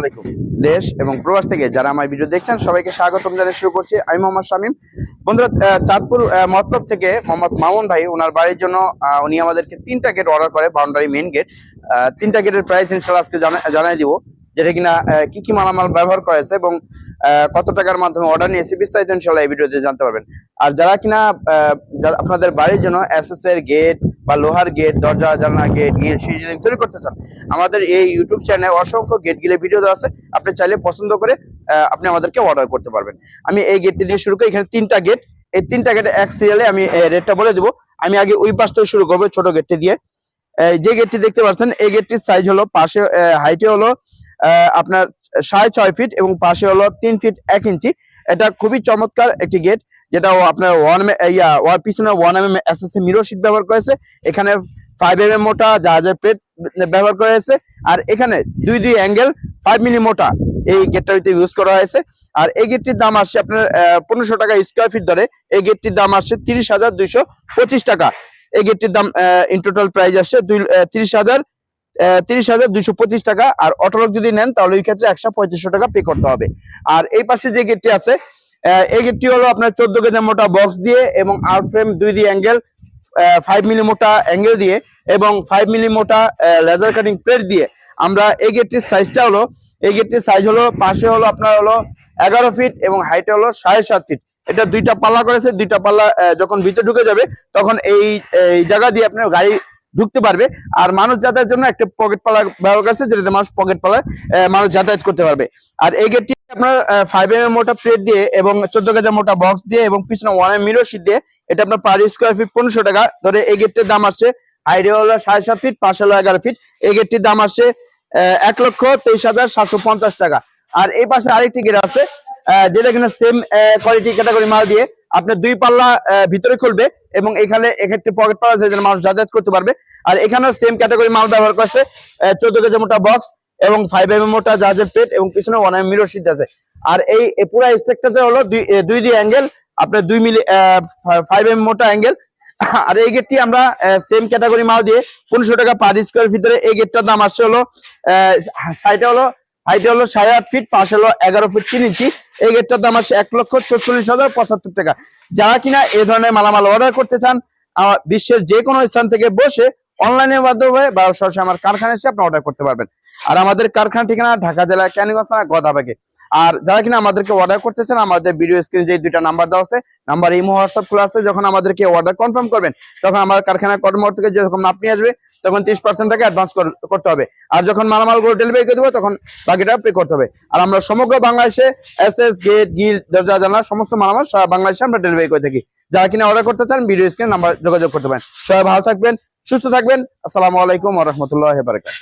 আলাইকুম দেশ এবং প্রবাস থেকে যারা আমার ভিডিও দেখছেন, সবাইকে স্বাগতম জানিয়ে শুরু করছি। আমি মোহাম্মদ শামীম। বন্ধুরা চাঁদপুর মতলব থেকে মোহাম্মদ মামুন ভাই ওনার বাড়ির জন্য উনি আমাদেরকে তিনটা গেট অর্ডার করে বাউন্ডারি মেন গেট তিনটা গেটের প্রাইস ইনশাল্লাহ আজকে জানা- জানাই দিব, যেটা কিনা কি কি মালামাল ব্যবহার করেছে এবং কত টাকার মাধ্যমে অর্ডার নিয়েছে, বিস্তারিত ইনশাল্লাহ এই ভিডিওতে জানতে পারবেন। আর যারা কিনা আপনাদের বাড়ির জন্য এসএস এর গেট বা লোহার গেট দরজা, জানলা গেট গিল সিঁড়ি তৈরি করতে চান, আমাদের এই ইউটিউব চ্যানেলে অসংখ্য গেট গিলে ভিডিও দেওয়া আছে। আপনি চাইলে পছন্দ করে আপনি আমাদেরকে অর্ডার করতে পারবেন। আমি এই গেটটি দিয়ে শুরু করি, এখানে তিনটা গেট এই তিনটা গেটে এক সিরিয়ালে আমি রেটটা বলে দেবো। আমি আগে ওই পাশ থেকে শুরু করব, ছোট গেটটি দিয়ে। যে গেটটি দেখতে পাচ্ছেন, এই গেটটির সাইজ হলো, পাশে হাইটে হলো আপনার সাড়ে ছয় ফিট এবং পাশে হলো তিন ফিট এক ইঞ্চি। এটা খুবই চমৎকার একটি গেট যেটা আপনার ওয়ান ইয়া ওয়ার পিছনে one M M S S mirror sheet ব্যবহার করেছে। এখানে ফাইভ এম এম মোটা জাহাজের প্লেট ব্যবহার করা হয়েছে। আর এখানে দুই দুই অ্যাঙ্গেল ফাইভ মিলি মোটা এই গেটটার ভিতরে ইউজ করা হয়েছে। আর এই গেটটির দাম আসছে আপনার পনেরোশো টাকা স্কোয়ার ফিট ধরে। এই গেটটির দাম আসছে তিরিশ হাজার দুইশো পঁচিশ টাকা। এই গেটটির দাম ইন টোটাল প্রাইস আসছে দুই তিরিশ হাজার তিরিশ হাজার দুইশো পঁচিশ টাকা। আর অটোলক যদি নেন, তাহলে ওই ক্ষেত্রে একশো পঁয়ত্রিশশো টাকা পে করতে হবে। আর এই পাশে যে গেটটি আছে গেটটি হলো আপনার চোদ্দ কেজি মোটা বক্স দিয়ে এবং আউট ফ্রেম দুই দিয়ে অ্যাঙ্গেল ফাইভ মিলি মোটা অ্যাঙ্গেল দিয়ে এবং ফাইভ মিলি মোটা লেজার কাটিং প্লেট দিয়ে। আমরা এই গেটটির সাইজটা হলো এই গেটটির সাইজ হলো, পাশে হলো আপনার হলো এগারো ফিট এবং হাইটে হলো সাড়ে সাত ফিট এটা দুইটা পাল্লা করেছে, দুইটা পাল্লা যখন ভিতরে ঢুকে যাবে, তখন এই জায়গা দিয়ে আপনার গাড়ি ঢুকতে পারবে। আর মানুষ যাতায়াতের জন্য একটা পকেট পাল্লা ব্যবহার করেছে যেটাতে মানুষ পকেট পাল্লায় আহ, মানুষ যাতায়াত করতে পারবে। আর এই গেটটি আপনার ফাইভ এম মোটা প্লেট দিয়ে এবং চোদ্দ কেজি মোটা বক্স দিয়ে এবং পিছনে ওয়ান এম মিরো শিট দিয়ে এটা আপনার পার স্কোয়ার ফিট পনেরোশো টাকা। ধরে এই গেটটির দাম আসছে হাইডে হলো সাড়ে সাত ফিট পাশে হলো এগারো ফিট এই গেটটির দাম আসছে এক লক্ষ তেইশ হাজার সাতশো পঞ্চাশ টাকা। আর এই পাশে আরেকটি গেট আছে যেটা কিনা সেম কোয়ালিটি ক্যাটাগরি মাল দিয়ে আপনার দুই পাল্লা ভিতরে খুলবে এবং এখানে এক্ষেত্রে পকেট পাওয়া যায় মানুষ যাতায়াত করতে পারবে। আর এখানেও সেম ক্যাটাগরি মাল ব্যবহার করেছে চোদ্দ কেজি মোটা বক্স এবং ফাইভ এম মোটা জাহাজের প্লেট এবং পিছনে ওয়ান এম মিরর সিট আছে। আর এই পুরো স্ট্রাকচার হলো দুই দুই দুই অ্যাঙ্গেল আপনার দুই মিলি ফাইভ এম মোটা অ্যাঙ্গেল আর এই গেটটি আমরা সেম ক্যাটাগরি মাল দিয়ে পনেরোশো টাকা পার স্কোয়ার ভিতরে এই গেটটার দাম আসছে হলো সাইডে হলো হাইটে হলো সাড়ে আট ফিট পাশে হলো এগারো ফিট তিন ইঞ্চি এই গেটটার দাম আসছে এক লক্ষ চল্লিশ হাজার পঁচাত্তর টাকা। যারা কিনা এই ধরনের মালামাল অর্ডার করতে চান বিশ্বের যে কোনো স্থান থেকে বসে অনলাইনের মাধ্যমে বা সরাসরি আমার কারখানা এসে আপনি অর্ডার করতে পারবেন। আর আমাদের কারখানা ঠিকানা ঢাকা জেলা ক্যানিগঞ্জ গদাবাগে আর যারা কিনা আমাদেরকে অর্ডার করতে চান আমাদের ভিডিও স্ক্রিনে যে দুইটা নাম্বার দেওয়া আছে নাম্বার ইমো হোয়াটসঅ্যাপ খোলা আছে, যখন আমাদেরকে অর্ডার কনফার্ম করবেন, তখন আমার কারখানার কর্মর থেকে যখন আপনি আসবে, তখন তিরিশ পার্সেন্ট টাকা অ্যাডভান্স করতে হবে। আর যখন মালামাল করে ডেলিভারি করে দেবো, তখন বাকিটা পে করতে হবে। আর আমরা সমগ্র বাংলাদেশে এস এস গেট গিল দরজা জানা সমস্ত মালামাল সারা বাংলাদেশে আমরা ডেলিভারি করে থাকি। যারা কিনা অর্ডার করতে চান ভিডিও স্ক্রিনে নাম্বার যোগাযোগ করতে পারেন। সবাই ভালো থাকবেন, সুস্থ থাকবেন। আসসালামু আলাইকুম রাহমাতুল্লাহি ওয়া বারাকাতুহু।